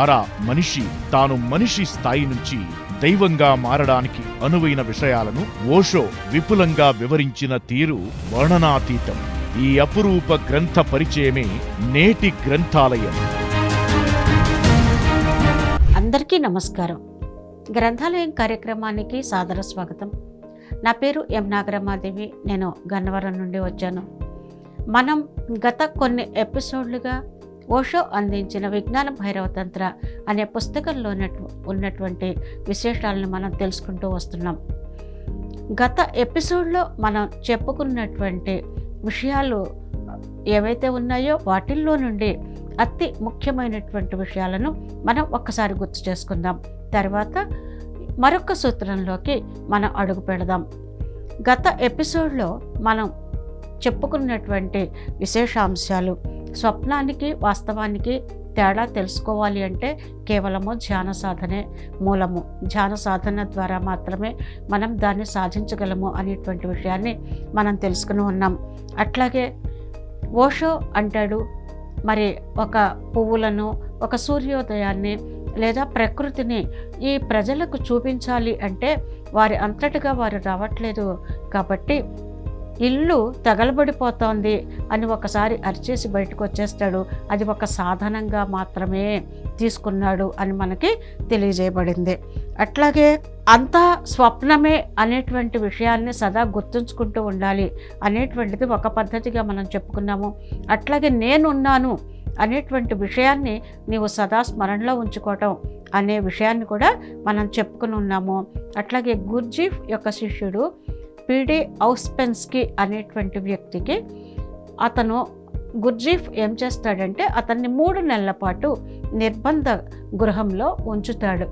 ద్వారా మనిషి తాను మనిషి స్థాయి నుంచి దైవంగా మారడానికి అనువైన విషయాలను ఓషో విపులంగా వివరించిన తీరు వర్ణనాతీతం. ఈ అపురూప గ్రంథ పరిచయమే నేటి గ్రంథాలయం. అందరికీ నమస్కారం. గ్రంథాలయం కార్యక్రమానికి సాదర స్వాగతం. నా పేరు ఎం నాగరమాదేవి. నేను గన్నవరం నుండి వచ్చాను. మనం గత కొన్ని ఎపిసోడ్లుగా ఓషో అందించిన విజ్ఞాన భైరవతంత్ర అనే పుస్తకంలో ఉన్నటువంటి విశేషాలను మనం తెలుసుకుంటూ వస్తున్నాం. గత ఎపిసోడ్లో మనం చెప్పుకున్నటువంటి విషయాలు ఏవైతే ఉన్నాయో వాటిల్లో నుండి అతి ముఖ్యమైనటువంటి విషయాలను మనం ఒక్కసారి గుర్తు చేసుకుందాం. తర్వాత మరొక సూత్రంలోకి మనం అడుగు పెడదాం. గత ఎపిసోడ్లో మనం చెప్పుకున్నటువంటి విశేషాంశాలు స్వప్నానికి వాస్తవానికి తేడా తెలుసుకోవాలి అంటే కేవలము ధ్యాన సాధనే మూలము. ధ్యాన సాధన ద్వారా మాత్రమే మనం దాన్ని సాధించగలము అనేటువంటి విషయాన్ని మనం తెలుసుకుని ఉన్నాం. అట్లాగే ఓషో అంటాడు మరి ఒక పువ్వులను ఒక సూర్యోదయాన్ని లేదా ప్రకృతిని ఈ ప్రజలకు చూపించాలి అంటే వారి అంతటిగా వారు రావట్లేదు కాబట్టి ఇల్లు తగలబడిపోతోంది అని ఒకసారి అరిచేసి బయటకు వచ్చేస్తాడు. అది ఒక సాధనంగా మాత్రమే తీసుకున్నాడు అని మనకి తెలియజేయబడింది. అట్లాగే అంతా స్వప్నమే అనేటువంటి విషయాన్ని సదా గుర్తుంచుకుంటూ ఉండాలి అనేటువంటిది ఒక పద్ధతిగా మనం చెప్పుకున్నాము. అట్లాగే నేనున్నాను అనేటువంటి విషయాన్ని నీవు సదా స్మరణలో ఉంచుకోవటం అనే విషయాన్ని కూడా మనం చెప్పుకుని ఉన్నాము. అట్లాగే గుర్జీ యొక్క శిష్యుడు పీడి ఔస్పెన్స్కి అనేటువంటి వ్యక్తికి అతను గుర్జీఫ్ ఏం చేస్తాడంటే అతన్ని మూడు నెలల పాటు నిర్బంధ గృహంలో ఉంచుతాడు.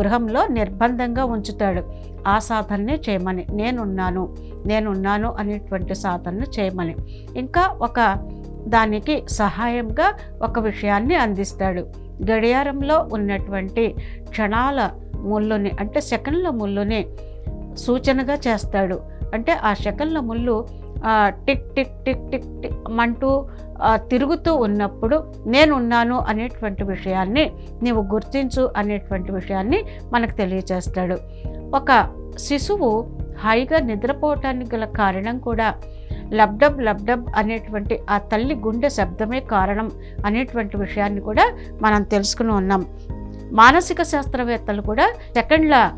గృహంలో నిర్బంధంగా ఉంచుతాడు. ఆ సాధనని చేయమని నేనున్నాను నేనున్నాను అనేటువంటి సాధనను చేయమని. ఇంకా ఒక దానికి సహాయంగా ఒక విషయాన్ని అందిస్తాడు. గడియారంలో ఉన్నటువంటి క్షణాల ముళ్ళుని అంటే సెకండ్ల ముళ్ళుని సూచనగా చేస్తాడు. అంటే ఆ సెకండ్ల ముళ్ళు tick tick tick tick tick అంటూ తిరుగుతూ ఉన్నప్పుడు నేనున్నాను అనేటువంటి విషయాన్ని నీవు గుర్తించు అనేటువంటి విషయాన్ని మనకు తెలియచేస్తాడు. ఒక శిశువు హాయిగా నిద్రపోవటానికి గల కారణం కూడా లబ్డబ్ లబ్డబ్ అనేటువంటి ఆ తల్లి గుండె శబ్దమే కారణం అనేటువంటి విషయాన్ని కూడా మనం తెలుసుకుని ఉన్నాం. మానసిక శాస్త్రవేత్తలు కూడా సెకండ్ల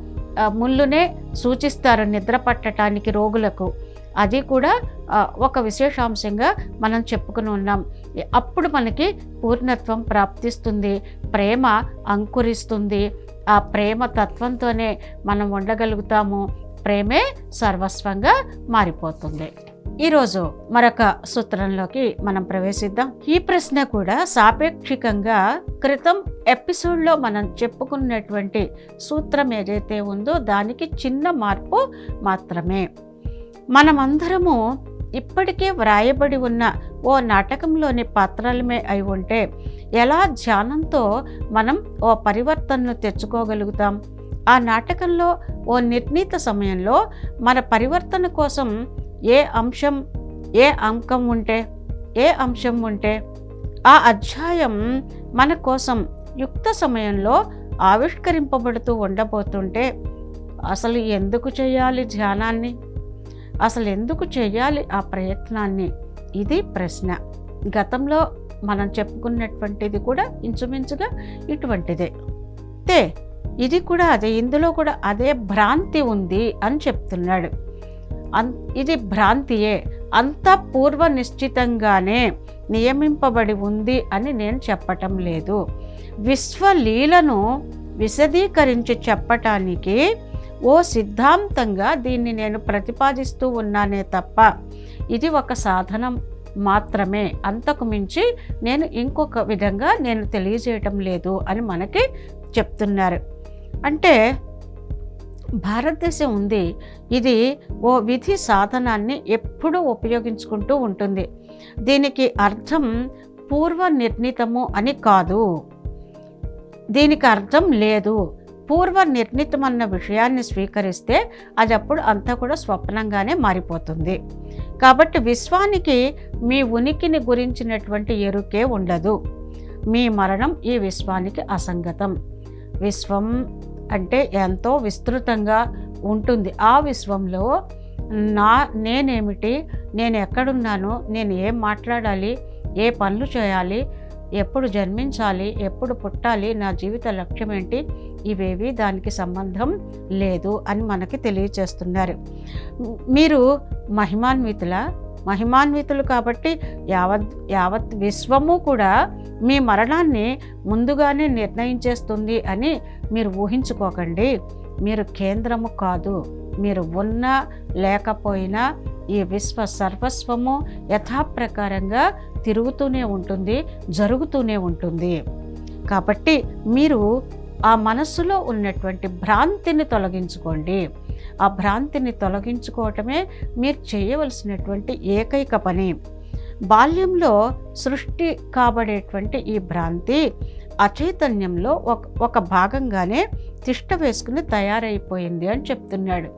ముళ్ళునే సూచిస్తారు నిద్ర పట్టడానికి రోగులకు. అది కూడా ఒక విశేషాంశంగా మనం చెప్పుకుని ఉన్నాం. అప్పుడు మనకి పూర్ణత్వం ప్రాప్తిస్తుంది ప్రేమ అంకురిస్తుంది. ఆ ప్రేమ తత్వంతోనే మనం ఉండగలుగుతాము. ప్రేమే సర్వస్వంగా మారిపోతుంది. ఈరోజు మరొక సూత్రంలోకి మనం ప్రవేశిద్దాం. ఈ ప్రశ్న కూడా సాపేక్షికంగా క్రితం ఎపిసోడ్లో మనం చెప్పుకున్నటువంటి సూత్రం ఏదైతే ఉందో దానికి చిన్న మార్పు మాత్రమే. మనమందరము ఇప్పటికే వ్రాయబడి ఉన్న ఓ నాటకంలోని పాత్రలమే అయి ఉంటే ఎలా ధ్యానంతో మనం ఓ పరివర్తనను తెచ్చుకోగలుగుతాం? ఆ నాటకంలో ఓ నిర్ణీత సమయంలో మన పరివర్తన కోసం ఏ అంశం ఏ అంకం ఉంటే ఏ అంశం ఉంటే ఆ అధ్యాయం మన కోసం యుక్త సమయంలో ఆవిష్కరింపబడుతూ ఉండబోతుంటే అసలు ఎందుకు చేయాలి ధ్యానాన్ని? అసలు ఎందుకు చేయాలి ఆ ప్రయత్నాన్ని? ఇది ప్రశ్న. గతంలో మనం చెప్పుకున్నటువంటిది కూడా ఇంచుమించుగా ఇటువంటిదే. తే ఇది కూడా అదే ఇందులో కూడా అదే భ్రాంతి ఉంది అని చెప్తున్నాడు. అన్ ఇది భ్రాంతియే. అంత పూర్వ నిశ్చితంగానే నియమింపబడి ఉంది అని నేను చెప్పటం లేదు. విశ్వలీలను విశదీకరించి చెప్పటానికి ఓ సిద్ధాంతంగా దీన్ని నేను ప్రతిపాదిస్తూ ఉన్నానే తప్ప ఇది ఒక సాధనం మాత్రమే. అంతకు మించి నేను ఇంకొక విధంగా నేను తెలియజేయటం లేదు అని మనకి చెప్తున్నారు. అంటే భారతదేశం ఉంది. ఇది ఓ విధి సాధనాన్ని ఎప్పుడూ ఉపయోగించుకుంటూ ఉంటుంది. దీనికి అర్థం పూర్వ నిర్ణీతము అని కాదు. దీనికి అర్థం లేదు. పూర్వ నిర్ణీతమన్న విషయాన్ని స్వీకరిస్తే అది అప్పుడు అంతా కూడా స్వప్నంగానే మారిపోతుంది. కాబట్టి విశ్వానికి మీ ఉనికిని గురించినటువంటి ఎరుకే ఉండదు. మీ మరణం ఈ విశ్వానికి అసంగతం. విశ్వం అంటే ఎంతో విస్తృతంగా ఉంటుంది. ఆ విశ్వంలో నా నేనేమిటి? నేను ఎక్కడున్నాను? నేను ఏం మాట్లాడాలి? ఏ పనులు చేయాలి? ఎప్పుడు జన్మించాలి? ఎప్పుడు పుట్టాలి? నా జీవిత లక్ష్యం ఏంటి? ఇవేవి దానికి సంబంధం లేదు అని మనకి తెలియచేస్తున్నారు. మీరు మహిమాన్వితుల? మహిమాన్వితులు కాబట్టి యావత్ యావత్ విశ్వము కూడా మీ మరణాన్ని ముందుగానే నిర్ణయించేస్తుంది అని మీరు ఊహించుకోకండి. మీరు కేంద్రము కాదు మీరు ఉన్నా లేకపోయినా ఈ విశ్వ సర్వస్వము యథాప్రకారంగా తిరుగుతూనే ఉంటుంది జరుగుతూనే ఉంటుంది. కాబట్టి మీరు ఆ మనస్సులో ఉన్నటువంటి భ్రాంతిని తొలగించుకోండి. ఆ భ్రాంతిని తొలగించుకోవటమే మీరు చేయవలసినటువంటి ఏకైక పని. బాల్యంలో సృష్టి కాబడేటువంటి ఈ భ్రాంతి అచైతన్యంలో ఒక ఒక భాగంగానే తిష్ట వేసుకుని తయారైపోయింది అని చెప్తున్నాడు.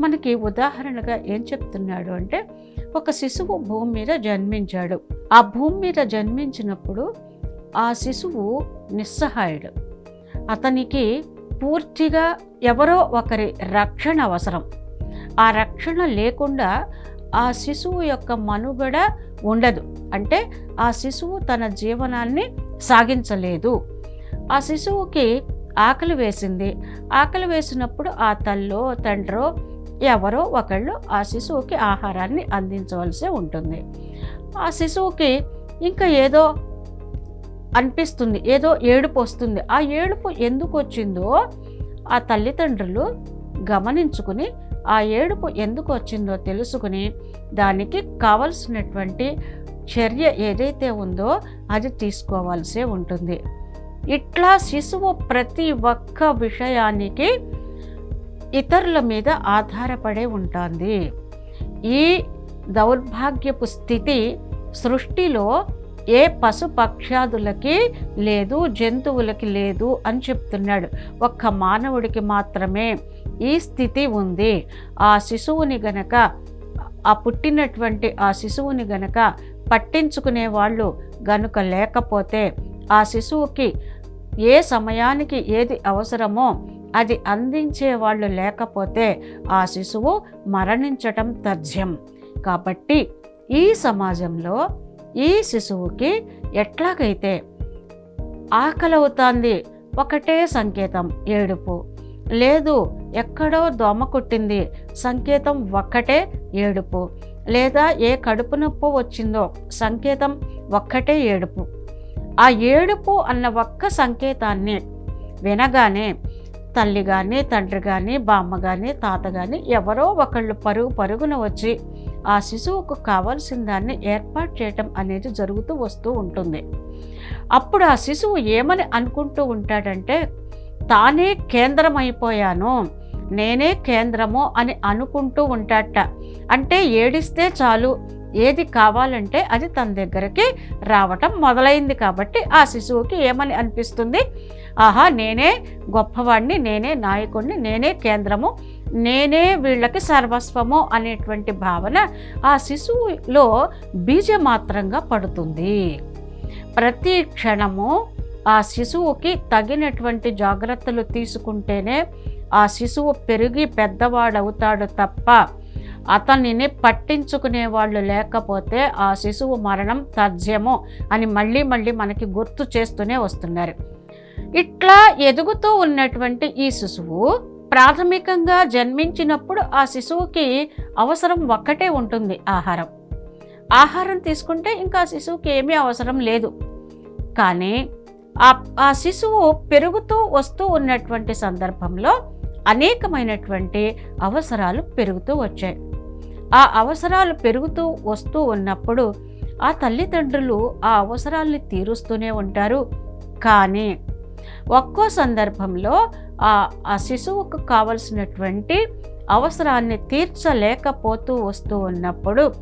మనకి ఉదాహరణగా ఏం చెప్తున్నాడు అంటే ఒక శిశువు భూమి మీద జన్మించాడు. ఆ భూమి మీద జన్మించినప్పుడు ఆ శిశువు నిస్సహాయుడు. అతనికి పూర్తిగా ఎవరో ఒకరి రక్షణ అవసరం. ఆ రక్షణ లేకుండా ఆ శిశువు యొక్క మనుగడ ఉండదు. అంటే ఆ శిశువు తన జీవనాన్ని సాగించలేదు. ఆ శిశువుకి ఆకలి వేసింది. ఆకలి వేసినప్పుడు ఆ తల్లో తండ్రో ఎవరో ఒకళ్ళు ఆ శిశువుకి ఆహారాన్ని అందించవలసి ఉంటుంది. ఆ శిశువుకి ఇంకా ఏదో అనిపిస్తుంది. ఏదో ఏడుపు వస్తుంది. ఆ ఏడుపు ఎందుకు వచ్చిందో ఆ తల్లిదండ్రులు గమనించుకుని ఆ ఏడుపు ఎందుకు వచ్చిందో తెలుసుకుని దానికి కావలసినటువంటి చర్య ఏదైతే ఉందో అది తీసుకోవాల్సే ఉంటుంది. ఇట్లా శిశువు ప్రతి ఒక్క విషయానికి ఇతరుల మీద ఆధారపడే ఉంటుంది. ఈ దౌర్భాగ్యపు స్థితి సృష్టిలో ఏ పశు పక్షాదులకి లేదు జంతువులకి లేదు అని చెప్తున్నాడు. ఒక్క మానవుడికి మాత్రమే ఈ స్థితి ఉంది. ఆ శిశువుని గనక ఆ పుట్టినటువంటి ఆ శిశువుని గనక పట్టించుకునే వాళ్ళు గనుక లేకపోతే ఆ శిశువుకి ఏ సమయానికి ఏది అవసరమో అది అందించే వాళ్ళు లేకపోతే ఆ శిశువు మరణించటం తథ్యం. కాబట్టి ఈ సమాజంలో ఈ శిశువుకి ఎట్లాగైతే ఆకలవుతోంది ఒకటే సంకేతం ఏడుపు. లేదు ఎక్కడో దోమ కుట్టింది సంకేతం ఒక్కటే ఏడుపు. లేదా ఏ కడుపు నొప్పి వచ్చిందో సంకేతం ఒక్కటే ఏడుపు. ఆ ఏడుపు అన్న ఒక్క సంకేతాన్ని వినగానే తల్లి కానీ తండ్రి కానీ బామ్మ కానీ తాత కానీ ఎవరో ఒకళ్ళు పరుగు పరుగున వచ్చి ఆ శిశువుకు కావాల్సిన దాన్ని ఏర్పాటు చేయటం అనేది జరుగుతూ వస్తూ ఉంటుంది. అప్పుడు ఆ శిశువు ఏమని అనుకుంటూ ఉంటాడంటే తానే కేంద్రమైపోయాను నేనే కేంద్రము అని అనుకుంటూ ఉంటాడట. అంటే ఏడిస్తే చాలు ఏది కావాలంటే అది తన దగ్గరికి రావటం మొదలైంది కాబట్టి ఆ శిశువుకి ఏమని అనిపిస్తుంది? ఆహా నేనే గొప్పవాడిని నేనే నాయకుడిని నేనే కేంద్రము నేనే వీళ్ళకి సర్వస్వము అనేటువంటి భావన ఆ శిశువులో బీజమాత్రంగా పడుతుంది. ప్రతి క్షణము ఆ శిశువుకి తగినటువంటి జాగ్రత్తలు తీసుకుంటేనే ఆ శిశువు పెరిగి పెద్దవాడవుతాడు తప్ప అతనిని పట్టించుకునే వాళ్ళు లేకపోతే ఆ శిశువు మరణం తథ్యము అని మళ్ళీ మళ్ళీ మనకి గుర్తు చేస్తూనే వస్తున్నారు. ఇట్లా ఎదుగుతూ ఉన్నటువంటి ఈ శిశువు ప్రాథమికంగా జన్మించినప్పుడు ఆ శిశువుకి అవసరం ఒక్కటే ఉంటుంది ఆహారం. ఆహారం తీసుకుంటే ఇంకా శిశువుకి ఏమీ అవసరం లేదు. కానీ ఆ ఆ శిశువు పెరుగుతూ వస్తూ ఉన్నటువంటి సందర్భంలో అనేకమైనటువంటి అవసరాలు పెరుగుతూ వచ్చాయి. ఆ అవసరాలు పెరుగుతూ వస్తూ ఉన్నప్పుడు ఆ తల్లిదండ్రులు ఆ అవసరాల్ని తీరుస్తూనే ఉంటారు. కానీ ఒక్కో సందర్భంలో ఆ ఆ శిశువుకు కావలసినటువంటి అవసరాన్ని తీర్చలేకపోతూ వస్తూ ఉన్నప్పుడు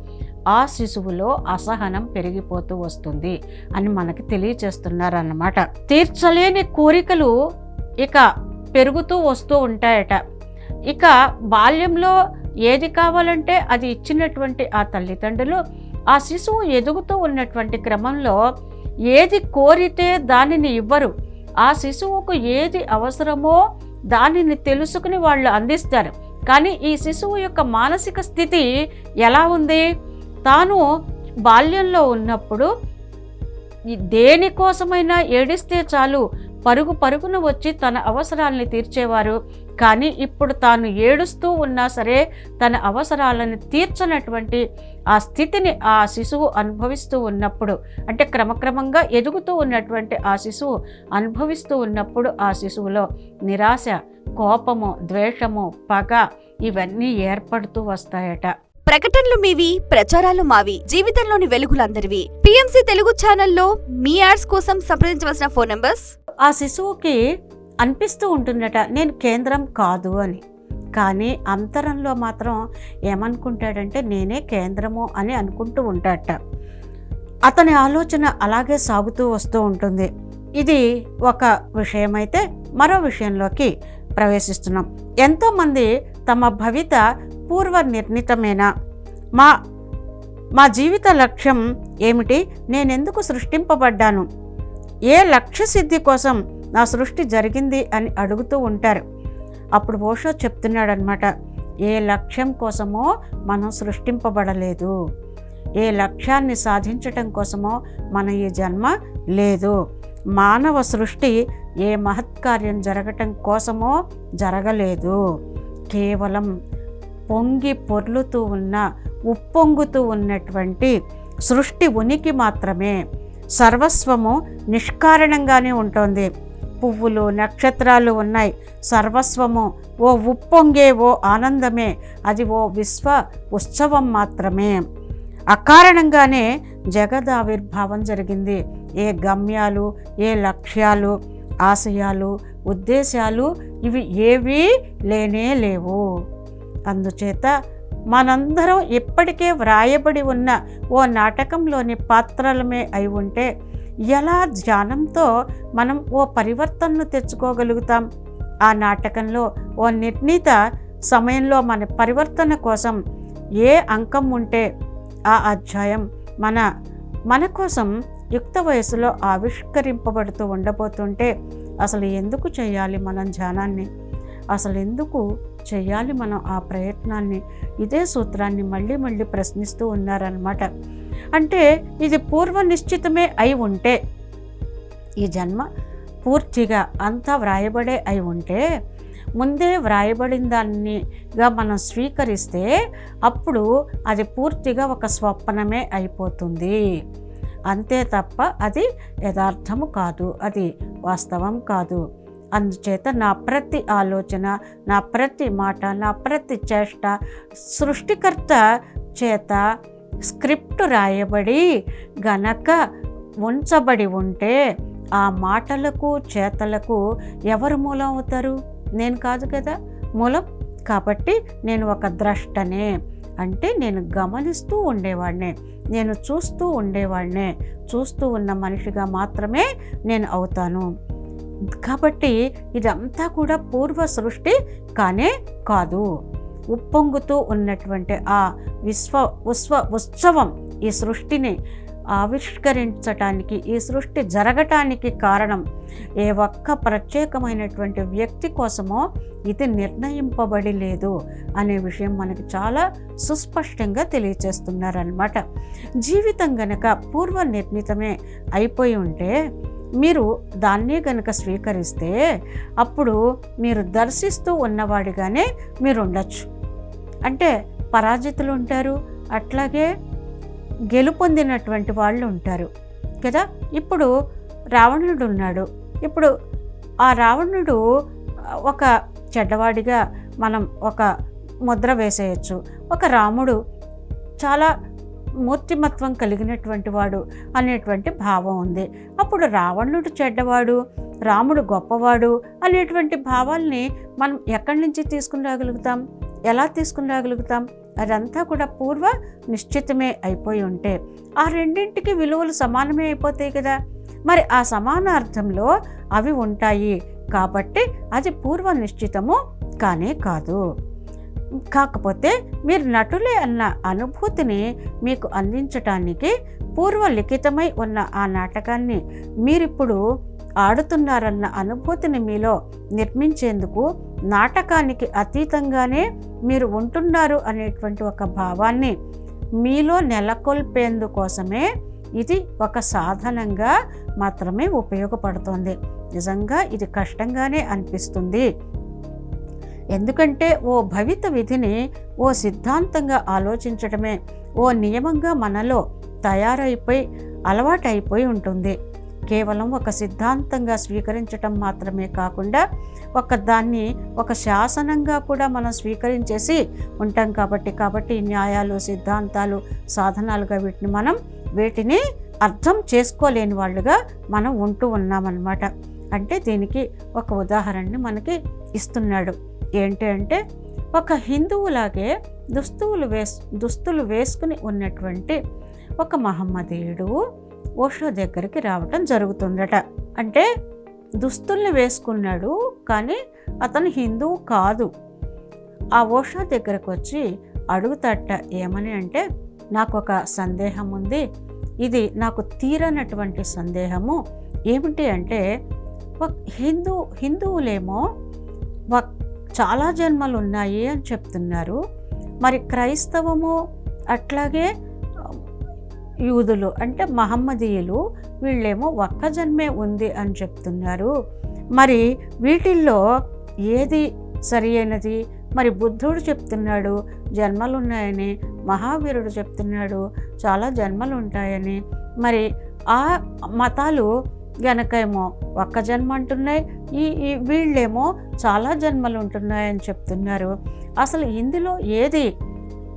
ఆ శిశువులో అసహనం పెరిగిపోతూ వస్తుంది అని మనకి తెలియచేస్తున్నారన్నమాట. తీర్చలేని కోరికలు ఇక పెరుగుతూ వస్తూ ఉంటాయట. ఇక బాల్యంలో ఏది కావాలంటే అది ఇచ్చినటువంటి ఆ తల్లిదండ్రులు ఆ శిశువు ఎదుగుతూ ఉన్నటువంటి క్రమంలో ఏది కోరితే దానిని ఇవ్వరు. ఆ శిశువుకు ఏది అవసరమో దానిని తెలుసుకుని వాళ్ళు అందిస్తారు. కానీ ఈ శిశువు యొక్క మానసిక స్థితి ఎలా ఉంది? తాను బాల్యంలో ఉన్నప్పుడు దేనికోసమైనా ఏడిస్తే చాలు పరుగు పరుగున వచ్చి తన అవసరాలని తీర్చేవారు. కానీ ఇప్పుడు తాను ఏడుస్తూ ఉన్నా సరే తన అవసరాలను తీర్చనటువంటి ఆ స్థితిని ఆ శిశువు అనుభవిస్తూ ఉన్నప్పుడు అంటే క్రమక్రమంగా ఎదుగుతూ ఉన్నటువంటి ఆ శిశువు అనుభవిస్తూ ఉన్నప్పుడు ఆ శిశువులో నిరాశ కోపము ద్వేషము పగ ఇవన్నీ ఏర్పడుతూ వస్తాయట. ప్రకటనలు మీవి ప్రచారాలు మావి జీవితంలోని వెలుగులందరివి. పిఎంసి తెలుగు ఛానల్లో మీ యాడ్స్ కోసం సంప్రదించవలసిన ఫోన్ నంబర్స్? ఆ శిశువుకి అనిపిస్తూ ఉంటుందట నేను కేంద్రం కాదు అని. కానీ అంతరంలో మాత్రం ఏమనుకుంటాడంటే నేనే కేంద్రము అని అనుకుంటూ ఉంటాడట. అతని ఆలోచన అలాగే సాగుతూ వస్తూ ఉంటుంది. ఇది ఒక విషయమైతే మరో విషయంలోకి ప్రవేశిస్తున్నాం. ఎంతోమంది తమ భవిత పూర్వ నిర్ణీతమేనా మా మా జీవిత లక్ష్యం ఏమిటి? నేనెందుకు సృష్టింపబడ్డాను? ఏ లక్ష్య సిద్ధి కోసం నా సృష్టి జరిగింది అని అడుగుతూ ఉంటారు. అప్పుడు ఓషో చెప్తున్నాడనమాట ఏ లక్ష్యం కోసమో మనం సృష్టింపబడలేదు. ఏ లక్ష్యాన్ని సాధించటం కోసమో మన ఈ జన్మ లేదు. మానవ సృష్టి ఏ మహత్కార్యం జరగటం కోసమో జరగలేదు. కేవలం పొంగి పొర్లుతూ ఉన్న ఉప్పొంగుతూ ఉన్నటువంటి సృష్టి ఉనికి మాత్రమే. సర్వస్వము నిష్కారణంగానే ఉంటుంది. పువ్వులు నక్షత్రాలు ఉన్నాయి. సర్వస్వము ఓ ఉప్పొంగే ఓ ఆనందమే. అది ఓ విశ్వ ఉత్సవం మాత్రమే. అకారణంగానే జగదావిర్భావం జరిగింది. ఏ గమ్యాలు ఏ లక్ష్యాలు ఆశయాలు ఉద్దేశాలు ఇవి ఏవీ లేనే లేవు. అందుచేత మనందరం ఇప్పటికే వ్రాయబడి ఉన్న ఓ నాటకంలోని పాత్రలమే అయి ఉంటే ఎలా ధ్యానంతో మనం ఓ పరివర్తనను తెచ్చుకోగలుగుతాం? ఆ నాటకంలో ఓ నిర్ణీత సమయంలో మన పరివర్తన కోసం ఏ అంకం ఉంటే ఆ అధ్యాయం మన మన కోసం యుక్త వయసులో ఆవిష్కరింపబడుతూ ఉండబోతుంటే అసలు ఎందుకు చేయాలి మనం ధ్యానాన్ని? అసలు ఎందుకు చేయాలి మనం ఆ ప్రయత్నాన్ని? ఇదే సూత్రాన్ని మళ్ళీ మళ్ళీ ప్రశ్నిస్తూ ఉన్నారనమాట అంటే ఇది పూర్వ నిశ్చితమే అయి ఉంటే ఈ జన్మ పూర్తిగా అంతా వ్రాయబడే అయి ఉంటే ముందే వ్రాయబడిన దాన్నిగా మనం స్వీకరిస్తే అప్పుడు అది పూర్తిగా ఒక స్వప్నమే అయిపోతుంది. అంతే తప్ప అది యథార్థము కాదు అది వాస్తవం కాదు. అందుచేత నా ప్రతి ఆలోచన నా ప్రతి మాట నా ప్రతి చేష్ట సృష్టికర్త చేత స్క్రిప్ట్ రాయబడి గనక ఉంచబడి ఉంటే ఆ మాటలకు చేతలకు ఎవరు మూలం అవుతారు? నేను కాదు కదా? మూలం? కాబట్టి నేను ఒక ద్రష్టనే అంటే నేను గమనిస్తూ ఉండేవాడినే. నేను చూస్తూ ఉండేవాడినే. చూస్తూ ఉన్న మనిషిగా మాత్రమే నేను అవుతాను. కాబట్టి ఇదంతా కూడా పూర్వ సృష్టి కానే కాదు. ఉప్పొంగుతూ ఉన్నటువంటి ఆ విశ్వ ఉస్వ ఉత్సవం ఈ సృష్టిని ఆవిష్కరించటానికి ఈ సృష్టి జరగటానికి కారణం ఏ ఒక్క ప్రత్యేకమైనటువంటి వ్యక్తి కోసమో ఇది నిర్ణయింపబడి లేదు అనే విషయం మనకి చాలా సుస్పష్టంగా తెలియచేస్తున్నారనమాట జీవితం గనక పూర్వ నిర్ణీతమే అయిపోయి ఉంటే మీరు దాన్ని గనుక స్వీకరిస్తే అప్పుడు మీరు దర్శిస్తూ ఉన్నవాడిగానే మీరు ఉండొచ్చు అంటే పరాజితులు ఉంటారు అట్లాగే గెలుపొందినటువంటి వాళ్ళు ఉంటారు కదా? ఇప్పుడు రావణుడు ఉన్నాడు. ఇప్పుడు ఆ రావణుడు ఒక చెడ్డవాడిగా మనం ఒక ముద్ర వేసేయచ్చు. ఒక రాముడు చాలా మూర్తిమత్వం కలిగినటువంటి వాడు అనేటువంటి భావం ఉంది. అప్పుడు రావణుడు చెడ్డవాడు రాముడు గొప్పవాడు అనేటువంటి భావాల్ని మనం ఎక్కడి నుంచి తీసుకుని రాగలుగుతాం ఎలా తీసుకుని రాగలుగుతాం అదంతా కూడా పూర్వ నిశ్చితమే అయిపోయి ఉంటే. ఆ రెండింటికి విలువలు సమానమే అయిపోతాయి కదా. మరి ఆ సమానార్థంలో అవి ఉంటాయి కాబట్టి అది పూర్వ నిశ్చితము కానే కాదు. కాకపోతే మీరు నటులే అన్న అనుభూతిని మీకు అందించటానికి పూర్వ లిఖితమై ఉన్న ఆ నాటకాన్ని మీరిప్పుడు ఆడుతున్నారన్న అనుభూతిని మీలో నిర్మించేందుకు నాటకానికి అతీతంగానే మీరు ఉంటున్నారు అనేటువంటి ఒక భావాన్ని మీలో నెలకొల్పేందుకోసమే ఇది ఒక సాధనంగా మాత్రమే ఉపయోగపడుతుంది. నిజంగా ఇది కష్టంగానే అనిపిస్తుంది. ఎందుకంటే ఓ భవిత విధిని ఓ సిద్ధాంతంగా ఆలోచించడమే ఓ నియమంగా మనలో తయారైపోయి అలవాటైపోయి ఉంటుంది. కేవలం ఒక సిద్ధాంతంగా స్వీకరించటం మాత్రమే కాకుండా ఒక దాన్ని ఒక శాసనంగా కూడా మనం స్వీకరించేసి ఉంటాం కాబట్టి కాబట్టి న్యాయాలు సిద్ధాంతాలు సాధనాలుగా వీటిని మనం వీటిని అర్థం చేసుకోలేని వాళ్ళుగా మనం ఉంటూ ఉన్నామన్నమాట. అంటే దీనికి ఒక ఉదాహరణని మనకి ఇస్తున్నాడు. ఏంటి అంటే ఒక హిందువులాగే దుస్తువులు వేస్ దుస్తులు వేసుకుని ఉన్నటువంటి ఒక మహమ్మదీయుడు ఓషో దగ్గరికి రావటం జరుగుతుందట. అంటే దుస్తుల్ని వేసుకున్నాడు కానీ అతను హిందువు కాదు. ఆ ఓషో దగ్గరకు వచ్చి అడుగుతట ఏమని అంటే నాకు ఒక సందేహం ఉంది. ఇది నాకు తీరనటువంటి సందేహము. ఏమిటి అంటే హిందూ హిందువులేమో చాలా జన్మలు ఉన్నాయి అని చెప్తున్నారు. మరి క్రైస్తవము అట్లాగే యూదులు అంటే మహమ్మదీయులు వీళ్ళేమో ఒక్క జన్మే ఉంది అని చెప్తున్నారు. మరి వీటిల్లో ఏది సరి అయినది? మరి బుద్ధుడు చెప్తున్నాడు జన్మలు ఉన్నాయని మహావీరుడు చెప్తున్నాడు చాలా జన్మలు ఉంటాయని మరి ఆ మతాలు గనకేమో ఒక్క జన్మ అంటున్నాయి ఈ ఈ వీళ్ళేమో చాలా జన్మలు ఉంటున్నాయని చెప్తున్నారు. అసలు ఇందులో ఏది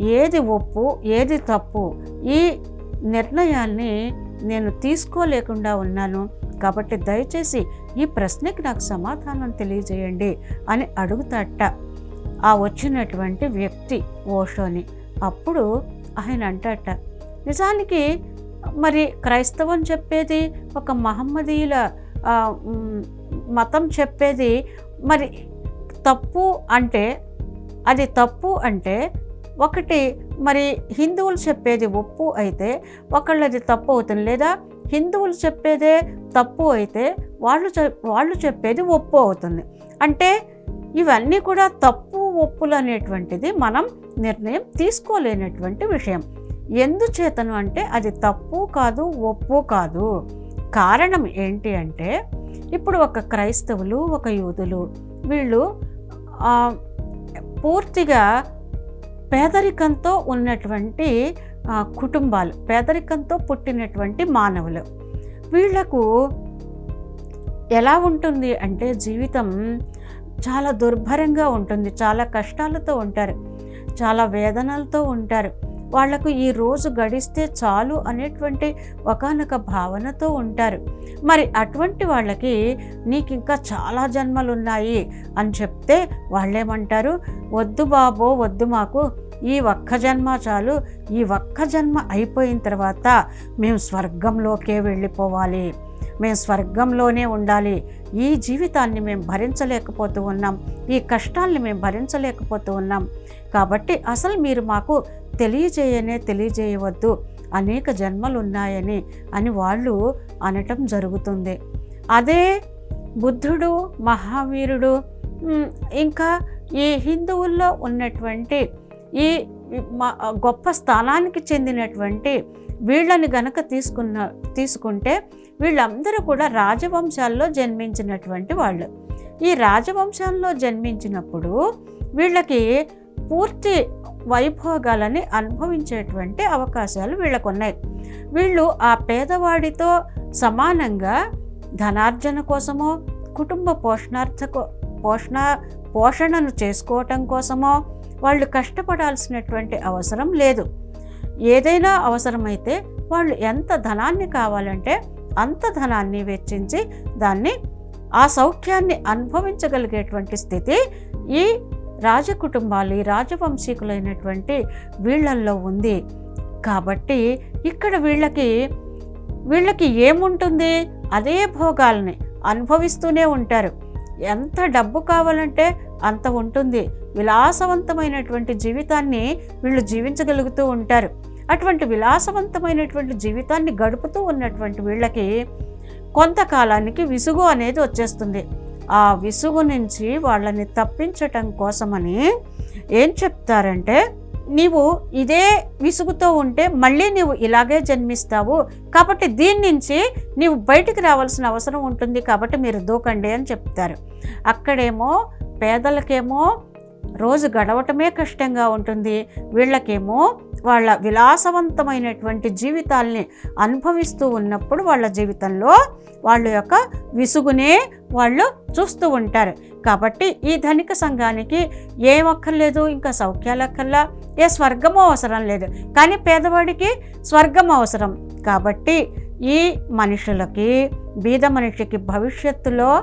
ఏది ఒప్పు ఏది తప్పు? ఈ నిర్ణయాన్ని నేను తీసుకోలేకుండా ఉన్నాను. కాబట్టి దయచేసి ఈ ప్రశ్నకి నాకు సమాధానం తెలియజేయండి అని అడుగుతాట ఆ వచ్చినటువంటి వ్యక్తి ఓషోని. అప్పుడు ఆయన అంటాట నిజానికి మరి క్రైస్తవం చెప్పేది ఒక మహమ్మదీయుల మతం చెప్పేది మరి తప్పు అంటే అది తప్పు అంటే ఒకటి మరి హిందువులు చెప్పేది ఒప్పు అయితే ఒకళ్ళది తప్పు అవుతుంది లేదా హిందువులు చెప్పేదే తప్పు అయితే వాళ్ళు వాళ్ళు చెప్పేది ఒప్పు అవుతుంది. అంటే ఇవన్నీ కూడా తప్పు ఒప్పులు అనేటువంటిది మనం నిర్ణయం తీసుకోలేనటువంటి విషయం. ఎందుచేతను అంటే అది తప్పు కాదు ఒప్పు కాదు. కారణం ఏంటి అంటే ఇప్పుడు ఒక క్రైస్తవులు ఒక యూదులు వీళ్ళు పూర్తిగా పేదరికంతో ఉన్నటువంటి కుటుంబాలు పేదరికంతో పుట్టినటువంటి మానవులు. వీళ్ళకు ఎలా ఉంటుంది అంటే జీవితం చాలా దుర్భరంగా ఉంటుంది చాలా కష్టాలతో ఉంటారు చాలా వేదనలతో ఉంటారు. వాళ్ళకు ఈ రోజు గడిస్తే చాలు అనేటువంటి ఒకానొక భావనతో ఉంటారు. మరి అటువంటి వాళ్ళకి నీకు ఇంకా చాలా జన్మలు ఉన్నాయి అని చెప్తే వాళ్ళేమంటారు? వద్దు బాబో వద్దు మాకు. ఈ ఒక్క జన్మ చాలు. ఈ ఒక్క జన్మ అయిపోయిన తర్వాత మేము స్వర్గంలోకే వెళ్ళిపోవాలి. మేము స్వర్గంలోనే ఉండాలి. ఈ జీవితాన్ని మేము భరించలేకపోతూ ఉన్నాం. ఈ కష్టాల్ని మేము భరించలేకపోతూ ఉన్నాం. కాబట్టి అసలు మీరు మాకు తెలియజేయనే తెలియజేయవద్దు. అనేక జన్మలు ఉన్నాయని అని వాళ్ళు అనటం జరుగుతుంది. అదే బుద్ధుడు మహావీరుడు ఇంకా ఈ హిందువుల్లో ఉన్నటువంటి ఈ మ- గొప్ప స్థానానికి చెందినటువంటి వీళ్ళని గనక తీసుకున్న తీసుకుంటే వీళ్ళందరూ కూడా రాజవంశాల్లో జన్మించినటువంటి వాళ్ళు. ఈ రాజవంశాల్లో జన్మించినప్పుడు వీళ్ళకి పూర్తి వైభోగాలని అనుభవించేటువంటి అవకాశాలు వీళ్ళకు ఉన్నాయి వీళ్ళు ఆ పేదవాడితో సమానంగా ధనార్జన కోసమో కుటుంబ పోషణార్థ పోషణ పోషణను చేసుకోవటం కోసమో వాళ్ళు కష్టపడాల్సినటువంటి అవసరం లేదు. ఏదైనా అవసరమైతే వాళ్ళు ఎంత ధనాన్ని కావాలంటే అంత ధనాన్ని వెచ్చించి దాన్ని ఆ సౌఖ్యాన్ని అనుభవించగలిగేటువంటి స్థితి ఈ రాజకుటుంబాలు ఈ రాజవంశీకులైనటువంటి వీళ్ళల్లో ఉంది. కాబట్టి ఇక్కడ వీళ్ళకి వీళ్ళకి ఏముంటుంది? అదే భోగాల్ని అనుభవిస్తూనే ఉంటారు. ఎంత డబ్బు కావాలంటే అంత ఉంటుంది. విలాసవంతమైనటువంటి జీవితాన్ని వీళ్ళు జీవించగలుగుతూ ఉంటారు. అటువంటి విలాసవంతమైనటువంటి జీవితాన్ని గడుపుతూ ఉన్నటువంటి వీళ్ళకి కొంతకాలానికి విసుగు అనేది వచ్చేస్తుంది. ఆ విసుగు నుంచి వాళ్ళని తప్పించటం కోసమని ఏం చెప్తారంటే నీవు ఇదే విసుగుతో ఉంటే మళ్ళీ నీవు ఇలాగే జన్మిస్తావు. కాబట్టి దీని నుంచి నీవు బయటికి రావాల్సిన అవసరం ఉంటుంది కాబట్టి మీరు దూకండి అని చెప్తారు. అక్కడేమో పేదలకేమో రోజు గడవటమే కష్టంగా ఉంటుంది. వీళ్ళకేమో వాళ్ళ విలాసవంతమైనటువంటి జీవితాల్ని అనుభవిస్తూ ఉన్నప్పుడు వాళ్ళ జీవితంలో వాళ్ళ యొక్క విసుగునే వాళ్ళు చూస్తూ ఉంటారు. కాబట్టి ఈ ధనిక సంఘానికి ఏం అక్కర్లేదు ఇంకా సౌఖ్యాలు అక్కర్లా ఏ స్వర్గము అవసరం లేదు. కానీ పేదవాడికి స్వర్గం అవసరం. కాబట్టి ఈ మనుషులకి బీద మనిషికి భవిష్యత్తులో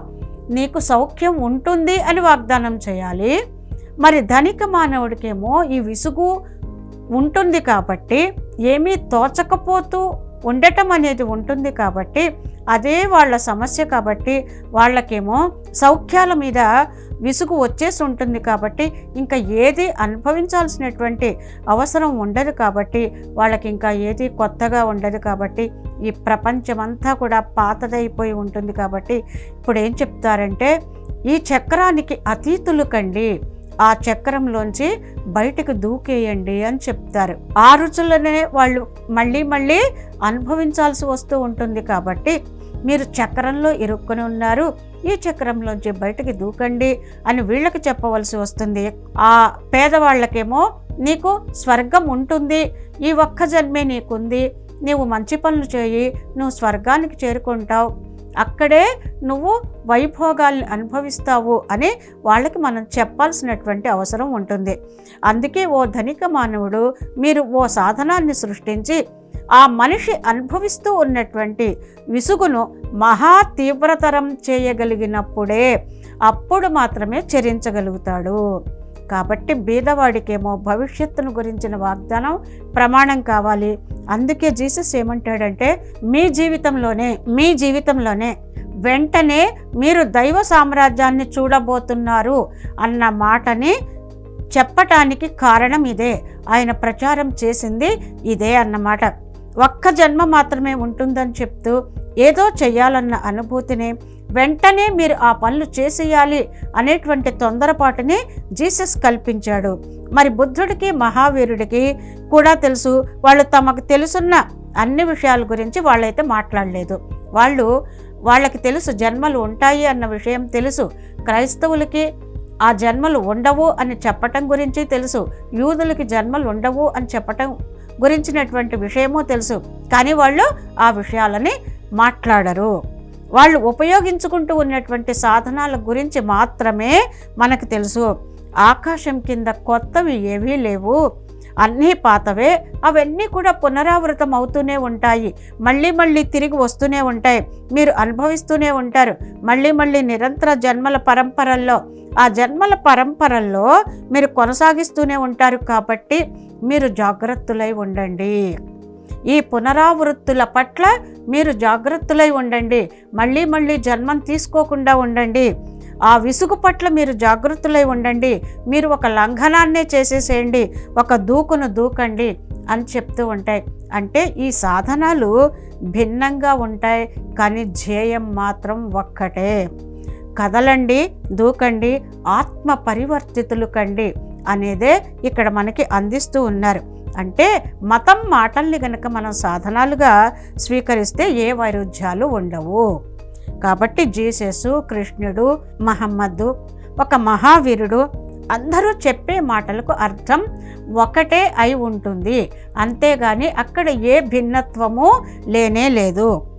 నీకు సౌఖ్యం ఉంటుంది అని వాగ్దానం చేయాలి. మరి ధనిక మానవుడికేమో ఈ విసుగు ఉంటుంది కాబట్టి ఏమీ తోచకపోతూ ఉండటం అనేది ఉంటుంది కాబట్టి అదే వాళ్ళ సమస్య కాబట్టి వాళ్ళకేమో సౌఖ్యాల మీద విసుగు వచ్చేసి ఉంటుంది కాబట్టి ఇంకా ఏది అనుభవించాల్సినటువంటి అవసరం ఉండదు కాబట్టి వాళ్ళకి ఇంకా ఏది కొత్తగా ఉండదు కాబట్టి ఈ ప్రపంచమంతా కూడా పాతదైపోయి ఉంటుంది కాబట్టి ఇప్పుడు ఏం చెప్తారంటే ఈ చక్రానికి అతీతులు కండి. ఆ చక్రంలోంచి బయటకు దూకేయండి అని చెప్తారు. ఆ రుచులనే వాళ్ళు మళ్ళీ మళ్ళీ అనుభవించాల్సి వస్తూ ఉంటుంది కాబట్టి మీరు చక్రంలో ఇరుక్కుని ఉన్నారు ఈ చక్రంలోంచి బయటకి దూకండి అని వీళ్ళకి చెప్పవలసి వస్తుంది. ఆ పేదవాళ్ళకేమో నీకు స్వర్గం ఉంటుంది ఈ ఒక్క జన్మే నీకుంది నీవు మంచి పనులు చేయి నువ్వు స్వర్గానికి చేరుకుంటావు అక్కడే నువ్వు వైభోగాల్ని అనుభవిస్తావు అని వాళ్ళకి మనం చెప్పాల్సినటువంటి అవసరం ఉంటుంది. అందుకే ఓ ధనిక మానవుడు మీరు ఓ సాధనాన్ని సృష్టించి ఆ మనిషి అనుభవిస్తూ ఉన్నటువంటి విసుగును మహా తీవ్రతరం చేయగలిగినప్పుడే అప్పుడు మాత్రమే చరించగలుగుతాడు. కాబట్టి బీదవాడికేమో భవిష్యత్తును గురించిన వాగ్దానం ప్రమాణం కావాలి. అందుకే జీసస్ ఏమంటాడంటే మీ జీవితంలోనే మీ జీవితంలోనే వెంటనే మీరు దైవ సామ్రాజ్యాన్ని చూడబోతున్నారు అన్న మాటని చెప్పటానికి కారణం ఇదే. ఆయన ప్రచారం చేసింది ఇదే అన్నమాట. ఒక్క జన్మ మాత్రమే ఉంటుందని చెప్తూ ఏదో చేయాలన్న అనుభూతిని వెంటనే మీరు ఆ పనులు చేసేయాలి అనేటువంటి తొందరపాటుని జీసస్ కల్పించాడు. మరి బుద్ధుడికి మహావీరుడికి కూడా తెలుసు. వాళ్ళు తమకు తెలుసున్న అన్ని విషయాల గురించి వాళ్ళైతే మాట్లాడలేదు. వాళ్ళు వాళ్ళకి తెలుసు జన్మలు ఉంటాయి అన్న విషయం తెలుసు. క్రైస్తవులకి ఆ జన్మలు ఉండవు అని చెప్పటం గురించి తెలుసు. యూదులకి జన్మలు ఉండవు అని చెప్పటం గురించినటువంటి విషయమూ తెలుసు. కానీ వాళ్ళు ఆ విషయాలని మాట్లాడరు. వాళ్ళు ఉపయోగించుకుంటూ ఉన్నటువంటి సాధనాల గురించి మాత్రమే మనకు తెలుసు. ఆకాశం కింద కొత్తవి ఏవీ లేవు. అన్నీ పాతవే. అవన్నీ కూడా పునరావృతం అవుతూనే ఉంటాయి. మళ్ళీ మళ్ళీ తిరిగి వస్తూనే ఉంటాయి. మీరు అనుభవిస్తూనే ఉంటారు. మళ్ళీ మళ్ళీ నిరంతర జన్మల పరంపరల్లో ఆ జన్మల పరంపరల్లో మీరు కొనసాగిస్తూనే ఉంటారు కాబట్టి మీరు జాగ్రత్తలై ఉండండి. ఈ పునరావృత్తుల పట్ల మీరు జాగ్రత్తలై ఉండండి. మళ్ళీ మళ్ళీ జన్మం తీసుకోకుండా ఉండండి. ఆ విసుగు పట్ల మీరు జాగ్రత్తలై ఉండండి. మీరు ఒక లంఘనాన్నే చేసేసేయండి. ఒక దూకును దూకండి అని చెప్తూ ఉంటాయి. అంటే ఈ సాధనాలు భిన్నంగా ఉంటాయి. కానీ ధ్యేయం మాత్రం ఒక్కటే. కదలండి దూకండి ఆత్మ పరివర్తితులు కండి అనేదే ఇక్కడ మనకి అందిస్తూ ఉన్నారు. అంటే మతం మాటల్ని గనక మనం సాధనాలుగా స్వీకరిస్తే ఏ వైరుధ్యాలు ఉండవు. కాబట్టి జీసస్ కృష్ణుడు మహమ్మద్దు ఒక మహావీరుడు అందరూ చెప్పే మాటలకు అర్థం ఒకటే అయి ఉంటుంది. అంతేగాని అక్కడ ఏ భిన్నత్వము లేనే లేదు.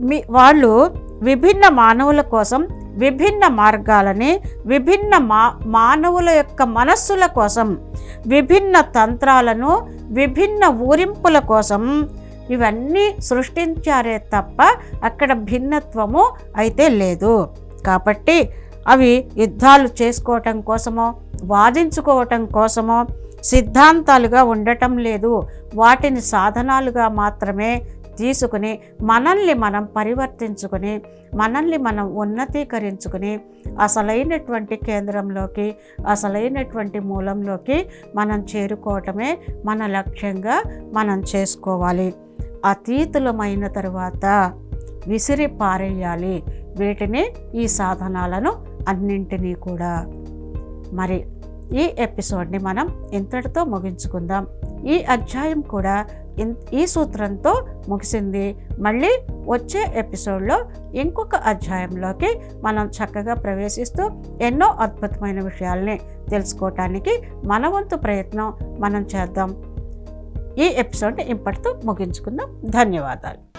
మీ వాళ్ళు విభిన్న మానవుల కోసం విభిన్న మార్గాలని విభిన్న మా మానవుల యొక్క మనస్సుల కోసం విభిన్న తంత్రాలను విభిన్న ఊరింపుల కోసం ఇవన్నీ సృష్టించారే తప్ప అక్కడ భిన్నత్వము అయితే లేదు. కాబట్టి అవి యుద్ధాలు చేసుకోవటం కోసమో వాదించుకోవటం కోసమో సిద్ధాంతాలుగా ఉండటం లేదు. వాటిని సాధనాలుగా మాత్రమే తీసుకుని మనల్ని మనం పరివర్తించుకుని మనల్ని మనం ఉన్నతీకరించుకుని అసలైనటువంటి కేంద్రంలోకి అసలైనటువంటి మూలంలోకి మనం చేరుకోవటమే మన లక్ష్యంగా మనం చేసుకోవాలి. అతీతులమైన తరువాత విసిరి పారేయాలి. వీటిని ఈ సాధనాలను అన్నింటినీ కూడా. మరి ఈ ఎపిసోడ్ని మనం ఇంతటితో ముగించుకుందాం. ఈ అధ్యాయం కూడా ఇన్ ఈ సూత్రంతో ముగిసింది. మళ్ళీ వచ్చే ఎపిసోడ్లో ఇంకొక అధ్యాయంలోకి మనం చక్కగా ప్రవేశిస్తూ ఎన్నో అద్భుతమైన విషయాల్ని తెలుసుకోవటానికి మన వంతు ప్రయత్నం మనం చేద్దాం. ఈ ఎపిసోడ్ని ఇప్పటితో ముగించుకుందాం. ధన్యవాదాలు.